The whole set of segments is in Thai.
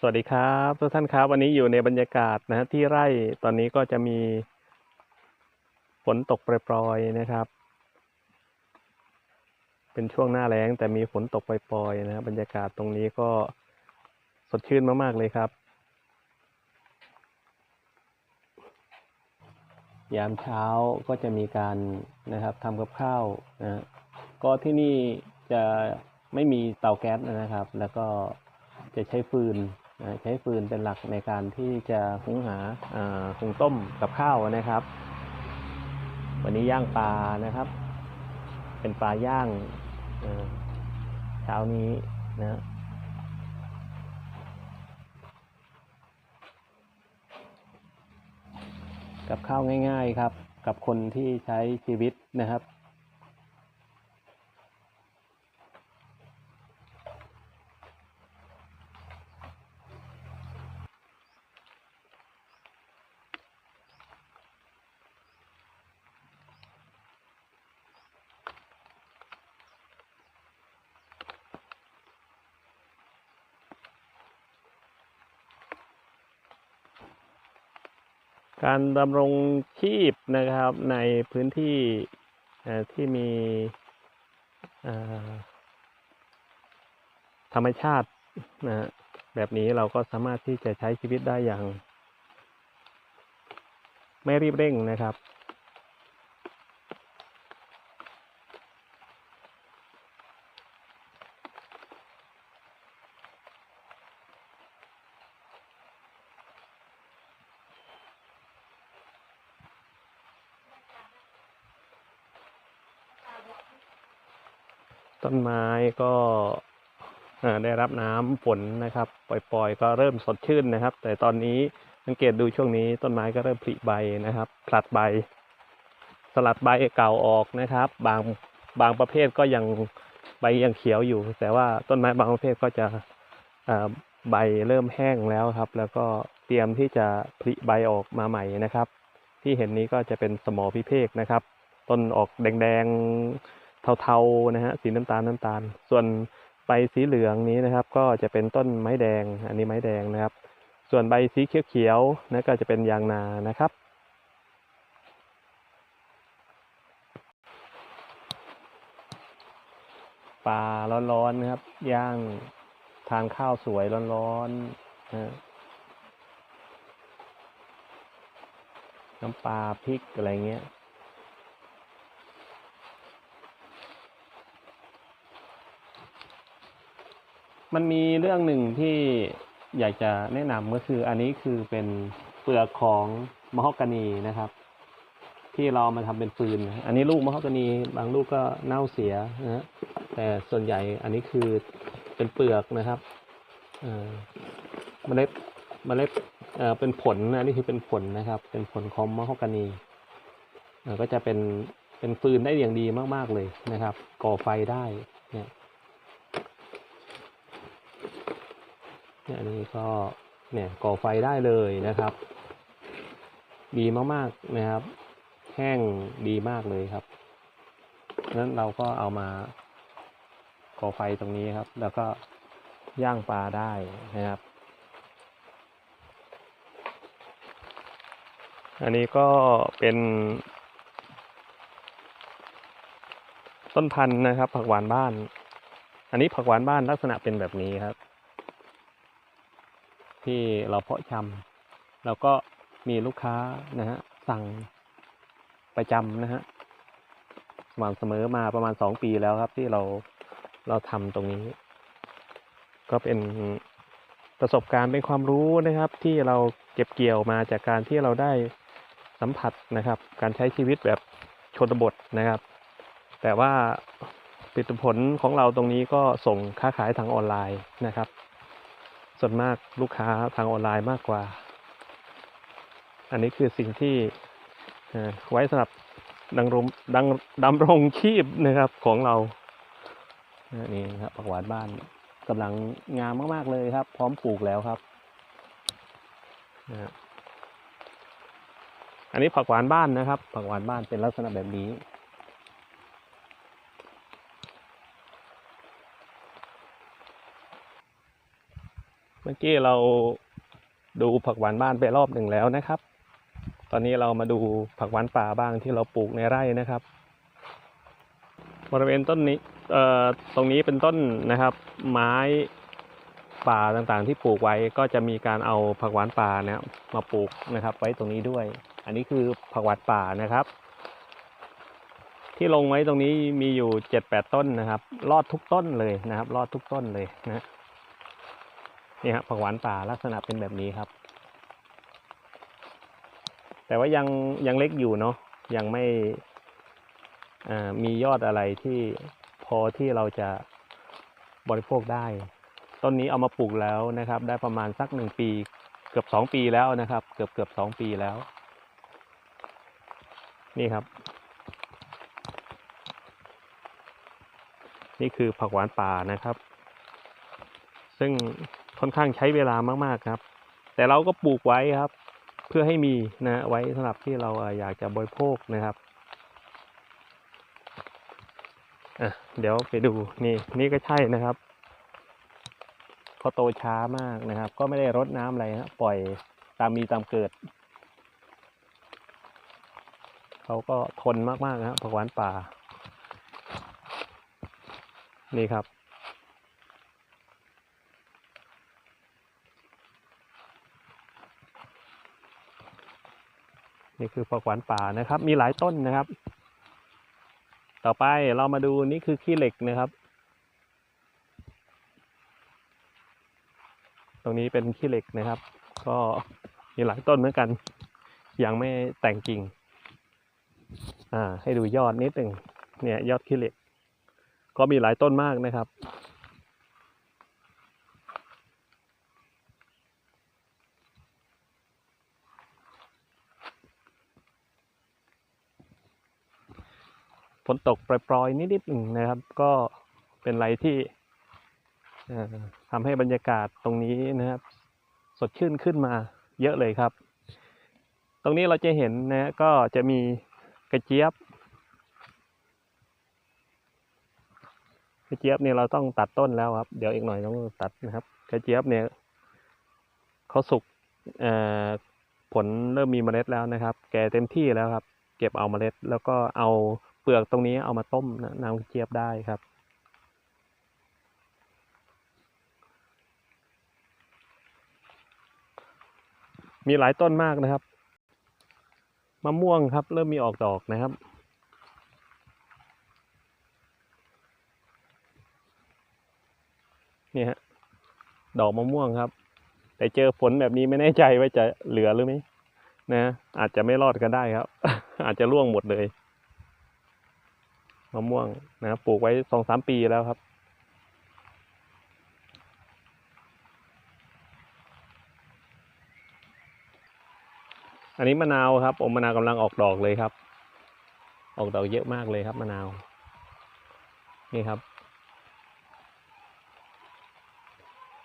สวัสดีครับทุกท่านครับ วันนี้อยู่ในบรรยากาศนะฮะที่ไร่ตอนนี้ก็จะมีฝนตกปรอยๆนะครับ เป็นช่วงหน้าแล้งแต่มีฝนตกปรอยๆนะครับบรรยากาศตรงนี้ก็สดชื่นมากๆเลยครับ ยามเช้าก็จะมีการนะครับทำกับข้าวนะฮะก็ที่นี่จะไม่มีเตาแก๊สนะครับ แล้วก็จะใช้ฟืน ใช้ฟืนเป็นหลักในการที่จะหุงหาหุงต้มกับข้าวนะครับ วันนี้ย่างปลานะครับ เป็นปลาย่างเอ่อเช้านี้นะกับข้าวง่าย ๆครับ กับคนที่ใช้ชีวิตนะครับ การดำรงชีพนะครับในพื้นที่ที่มีธรรมชาตินะแบบนี้เราก็สามารถที่จะใช้ชีวิตได้อย่าง ไม่รีบเร่งนะครับ ต้นไม้ก็ได้รับน้ำฝนนะครับ ปล่อยๆ ก็เริ่มสดชื่นนะครับ แต่ตอนนี้สังเกตดูช่วงนี้ต้นไม้ก็เริ่มผลิใบนะครับผลัดใบ สลัดใบเก่าออกนะครับ บางบางประเภทก็ยังใบยังเขียวอยู่ แต่ว่าต้นไม้บางประเภทก็จะใบเริ่มแห้งแล้วครับ แล้วก็เตรียมที่จะผลิใบออกมาใหม่นะครับ ที่เห็นนี้ก็จะเป็นสมอพิเภกนะครับ ต้นออกแดงๆ เทาๆนะฮะสีน้ำตาลน้ำตาล ส่วนใบสีเหลืองนี้นะครับ ก็จะเป็นต้นไม้แดง อันนี้ไม้แดงนะครับ ส่วนใบสีเขียวๆนะก็จะเป็นยางนานะครับปลาร้อนๆนะครับ ย่างทานข้าวสวยร้อนๆนะน้ำปลาพริกอะไรเงี้ย มันมีเรื่องหนึ่งที่อยากจะแนะนำก็คืออันนี้คือเป็นเปลือกของมะฮอกกานีนะครับ ที่เรามาทำเป็นฟืน อันนี้ลูกมะฮอกกานีบางลูกก็เน่าเสียนะฮะแต่ส่วนใหญ่อันนี้คือเป็นเปลือกนะครับเมล็ดเมล็ดเอ่อเป็นผลนะนี่คือเป็นผลนะครับ เป็นผลของมะฮอกกานีก็จะเป็นเป็นฟืนได้อย่างดีมาก ๆเลยนะครับ ก่อไฟได้เนี่ย เนี่ยอันนี้ก็เนี่ยก่อไฟได้เลยนะครับ ดีมากๆนะครับ แห้งดีมากเลยครับนั้นเราก็เอามาก่อไฟตรงนี้ครับ แล้วก็ย่างปลาได้นะครับ อันนี้ก็เป็น ต้นพันธุ์นะครับ ผักหวานบ้าน อันนี้ผักหวานบ้านลักษณะเป็นแบบนี้ครับ ที่เราเพาะชำแล้วก็มีลูกค้านะฮะสั่งประจำนะฮะสม่ำเสมอมาประมาณสองปีแล้วครับ ที่เราเราทำตรงนี้ ก็เป็นประสบการณ์เป็นความรู้นะครับ ที่เราเก็บเกี่ยวมาจากการที่เราได้สัมผัสนะครับ การใช้ชีวิตแบบชนบทนะครับ แต่ว่าผลิตผลของเราตรงนี้ก็ส่งค้าขายทางออนไลน์นะครับ ส่วนมากลูกค้าทางออนไลน์มากกว่า อันนี้คือสิ่งที่ไว้สำหรับดังรงดังดำรงชีพนะครับของเรานะนี่ครับผักหวานบ้านกำลังงามมาก ๆ เลยครับ พร้อมปลูกแล้วครับ อันนี้ผักหวานบ้านนะครับ ผักหวานบ้านเป็นลักษณะแบบนี้ ว มื่อกี้เราดูผักหวานบ้านไปรอบหนึ่งแล้วนะครับ ตอนนี้เรามาดูผักหวานป่าบ้างที่เราปลูกในไร่นะครับ บริเวณต้นนี้เอ่อตรงนี้เป็นต้นนะครับ ไม้ป่าต่างๆ ที่ปลูกไว้ก็จะมีการเอาผักหวานป่าเนี่ยมาปลูกนะครับ ไว้ตรงนี้ด้วย อันนี้คือผักหวานป่านะครับ ที่ลงไว้ตรงนี้มีอยู่เจ็ดแปดต้นนะครับ รอดทุกต้นเลยนะครับ รอดทุกต้นเลยนะ นี่ครับผักหวานป่าลักษณะเป็นแบบนี้ครับ แต่ว่ายังยังเล็กอยู่เนาะยังไม่มียอดอะไรที่พอที่เราจะบริโภคได้ ต้นนี้เอามาปลูกแล้วนะครับ ได้ประมาณสักหนึ่งปี เกือบสองปีแล้วนะครับ เกือบเกือบสองปีแล้ว นี่ครับ นี่คือผักหวานป่านะครับ ซึ่ง ค่อนข้างใช้เวลามากๆครับ แต่เราก็ปลูกไว้ครับ เพื่อให้มีนะไว้สำหรับที่เราอยากจะบริโภคนะครับอะเดี๋ยวไปดูนี่นี่ก็ใช่นะครับเขาโตช้ามากนะครับ ก็ไม่ได้รดน้ำอะไรฮะปล่อยตามมีตามเกิดเขาก็ทนมากๆนะครับผักหวานป่า นี่ครับ นี่คือผักหวานป่านะครับ มีหลายต้นนะครับ ต่อไปเรามาดูนี่คือขี้เหล็กนะครับ ตรงนี้เป็นขี้เหล็กนะครับ ก็มีหลายต้นเหมือนกัน ยังไม่แต่งกิ่ง อ่า ให้ดูยอดนิดหนึ่งเนี่ยยอดขี้เหล็ก ก็มีหลายต้นมากนะครับ ฝนตกปล่อยๆนิดๆหนึ่งนะครับ ก็เป็นอะไรที่ทำให้บรรยากาศตรงนี้นะครับ สดชื่นขึ้นมาเยอะเลยครับ ตรงนี้เราจะเห็นนะก็จะมีกระเจี๊ยบ กระเจี๊ยบเนี่ยเราต้องตัดต้นแล้วครับ เดี๋ยวอีกหน่อยต้องตัดนะครับ กระเจี๊ยบเนี่ยเขาสุกผลเริ่มมีเมล็ดแล้วนะครับ แก่เต็มที่แล้วครับ เก็บเอาเมล็ดแล้วก็เอา ปลือกตรงนี้เอามาต้มน้ำเจี๊ยบได้ครับมีหลายต้นมากนะครับ มะม่วงครับ เริ่มมีออกดอกนะครับ นี่ฮะ ดอกมะม่วงครับ แต่เจอฝนแบบนี้ไม่แน่ใจว่าจะเหลือหรือไม่นะ อาจจะไม่รอดก็ได้ครับ อาจจะร่วงหมดเลยะม่วงนะครับปลูกไว้สองสามปีแล้วครับ อันนี้มะนาวครับอมมะนาวกำลังออกดอกเลยครับ ออกดอกเยอะมากเลยครับมะนาว นี่ครับ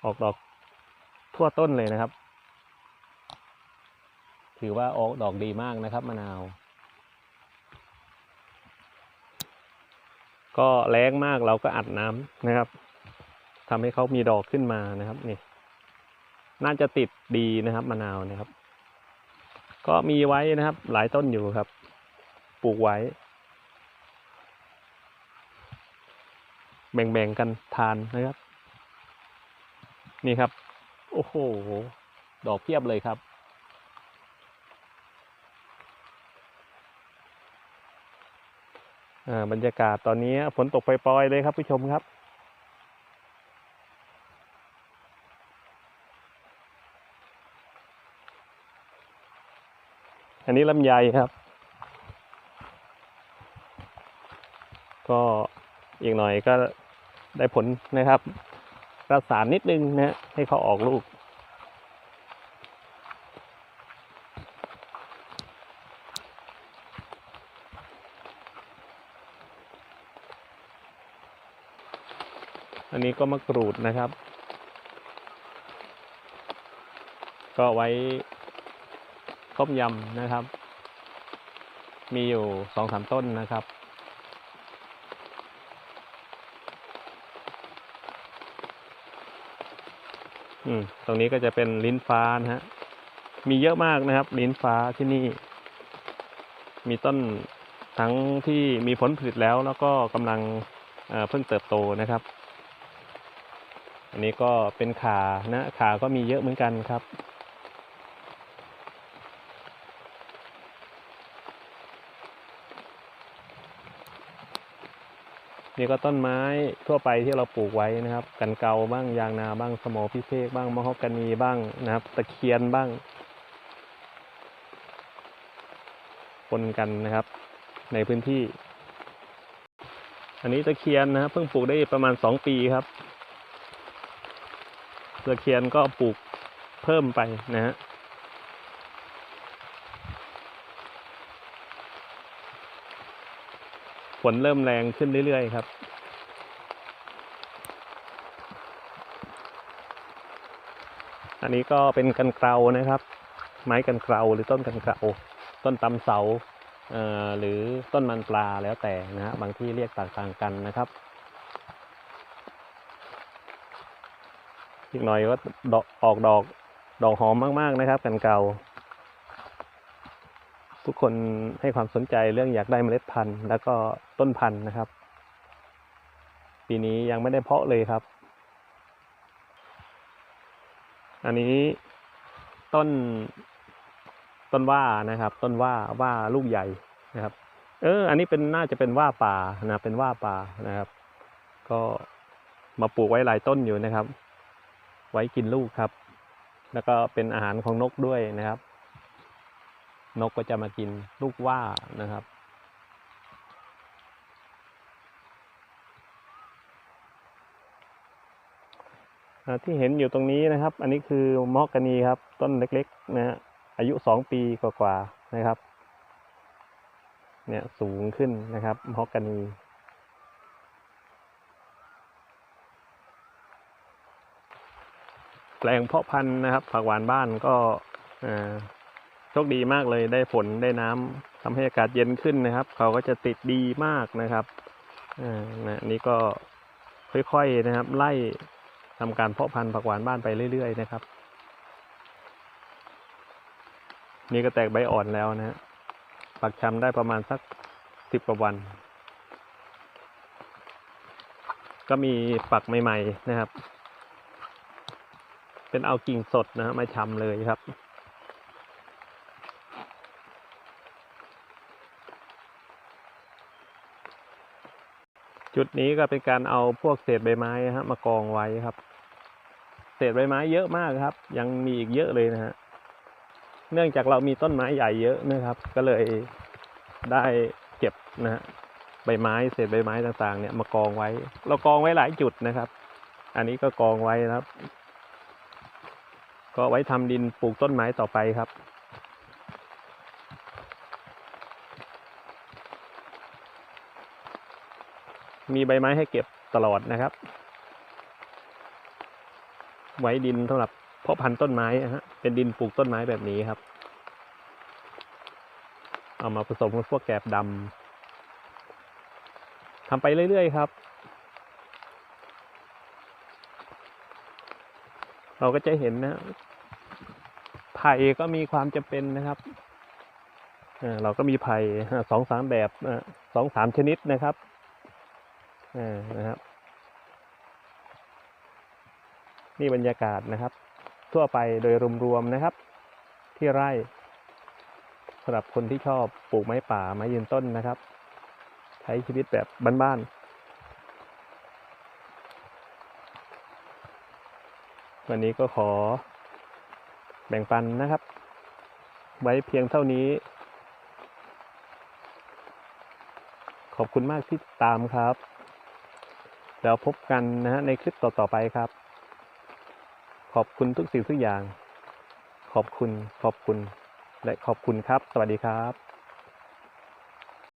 ออกดอกทั่วต้นเลยนะครับ ถือว่าออกดอกดีมากนะครับมะนาว ก็แรงมากเราก็อัดน้ำนะครับทำให้เขามีดอกขึ้นมานะครับนี่น่าจะติดดีนะครับมะนาวนะครับ ก็มีไว้นะครับ หลายต้นอยู่ครับ ปลูกไว้ แบ่งๆกันทานนะครับ นี่ครับ โอ้โห ดอกเพียบเลยครับ อ่า บรรยากาศตอนนี้ฝนตกปล่อยๆเลยครับผู้ชมครับ อันนี้ลำไยครับ ก็อีกหน่อยก็ได้ผลนะครับรักษานิดนึงนะให้เขาออกลูก อันนี้ก็มะกรูดนะครับ ก็ไว้ต้มยำนะครับ มีอยู่สองสามต้นนะครับ อืม ตรงนี้ก็จะเป็นลิ้นฟ้านะฮะ มีเยอะมากนะครับ ลิ้นฟ้าที่นี่ มีต้นทั้งที่มีผลผลิตแล้วแล้วก็กำลังเเพิ่งเติบโตนะครับ อันนี้ก็เป็นขานะ ขาก็มีเยอะเหมือนกันครับ นี่ก็ต้นไม้ทั่วไปที่เราปลูกไว้นะครับ กันเกาบ้างยางนาบ้างสมอพิเศษบ้างมะฮอกกานีบ้างนะครับ ตะเคียนบ้างปนกันนะครับ ในพื้นที่ อันนี้ตะเคียนนะครับเพิ่งปลูกได้ประมาณสองปีครับ ตะเคียนก็ปลูกเพิ่มไปนะฮะฝนเริ่มแรงขึ้นเรื่อยๆครับ อันนี้ก็เป็นกันเกลานะครับ ไม้กันเกลาหรือต้นกันเกลาต้นตำเสาเอ่อหรือต้นมันปลาแล้วแต่นะฮะบางที่เรียกต่างๆกันนะครับ อีกหน่อยก็ดอกออกดอกดอกหอมมากๆนะครับกันเกลาทุกคนให้ความสนใจเรื่องอยากได้เมล็ดพันธุ์ แล้วก็ต้นพันธุ์นะครับ ปีนี้ยังไม่ได้เพาะเลยครับ อันนี้ต้นต้นว่านะครับ ต้นว่าว่าลูกใหญ่นะครับ เออ อันนี้เป็นน่าจะเป็นว่าป่านะเป็นว่าป่านะครับ ก็มาปลูกไว้หลายต้นอยู่นะครับ ไว้กินลูกครับ แล้วก็เป็นอาหารของนกด้วยนะครับ นกก็จะมากินลูกว่านะครับ ที่เห็นอยู่ตรงนี้นะครับ อันนี้คือมอกกานีครับ ต้นเล็กๆนะฮะอายุสองปีกว่าๆนะครับ เนี่ยสูงขึ้นนะครับมอกกานี แปลงเพาะพันธุ์นะครับ ผักหวานบ้านก็โชคดีมากเลยได้ฝนได้น้ำทำให้อากาศเย็นขึ้นนะครับ เขาก็จะติดดีมากนะครับอ่านะนี่ก็ค่อยๆนะครับ ไล่ทำการเพาะพันธุ์ผักหวานบ้านไปเรื่อย ๆ นะครับ นี่ก็แตกใบอ่อนแล้วนะฮะปักชำได้ประมาณสักสิบกว่าวัน ก็มีปักใหม่ ๆ นะครับ เป็นเอากิ่งสดนะฮะมาชำเลยครับ จุดนี้ก็เป็นการเอาพวกเศษใบไม้นะฮะมากองไว้ครับ เศษใบไม้เยอะมากครับ ยังมีอีกเยอะเลยนะฮะเนื่องจากเรามีต้นไม้ใหญ่เยอะนะครับ ก็เลยได้เก็บนะฮะใบไม้เศษใบไม้ต่างๆ เนี่ยมากองไว้ เรากองไว้หลายจุดนะครับ อันนี้ก็กองไว้นะครับ ก็ไว้ทำดินปลูกต้นไม้ต่อไปครับมีใบไม้ให้เก็บตลอดนะครับ ไว้ดินสำหรับเพาะพันธุ์ต้นไม้นะฮะ เป็นดินปลูกต้นไม้แบบนี้ครับ เอามาผสมกับพวกแกบดำทำไปเรื่อยๆครับ เราก็จะเห็นนะไผ่ก็มีความจำเป็นนะครับเราก็มีไผ่สองสามแบบสองสามชนิดนะครับนะครับ นี่บรรยากาศนะครับ ทั่วไปโดยรวมๆนะครับ ที่ไร่สำหรับคนที่ชอบปลูกไม้ป่าไม้ยืนต้นนะครับ ใช้ชีวิตแบบบ้านๆ วันนี้ก็ขอแบ่งปันนะครับ ไว้เพียงเท่านี้ ขอบคุณมากที่ตามครับ แล้วพบกันนะฮะในคลิปต่อ ๆ ไปครับ ขอบคุณทุกสิ่งทุกอย่าง ขอบคุณ ขอบคุณ และขอบคุณครับ สวัสดีครับ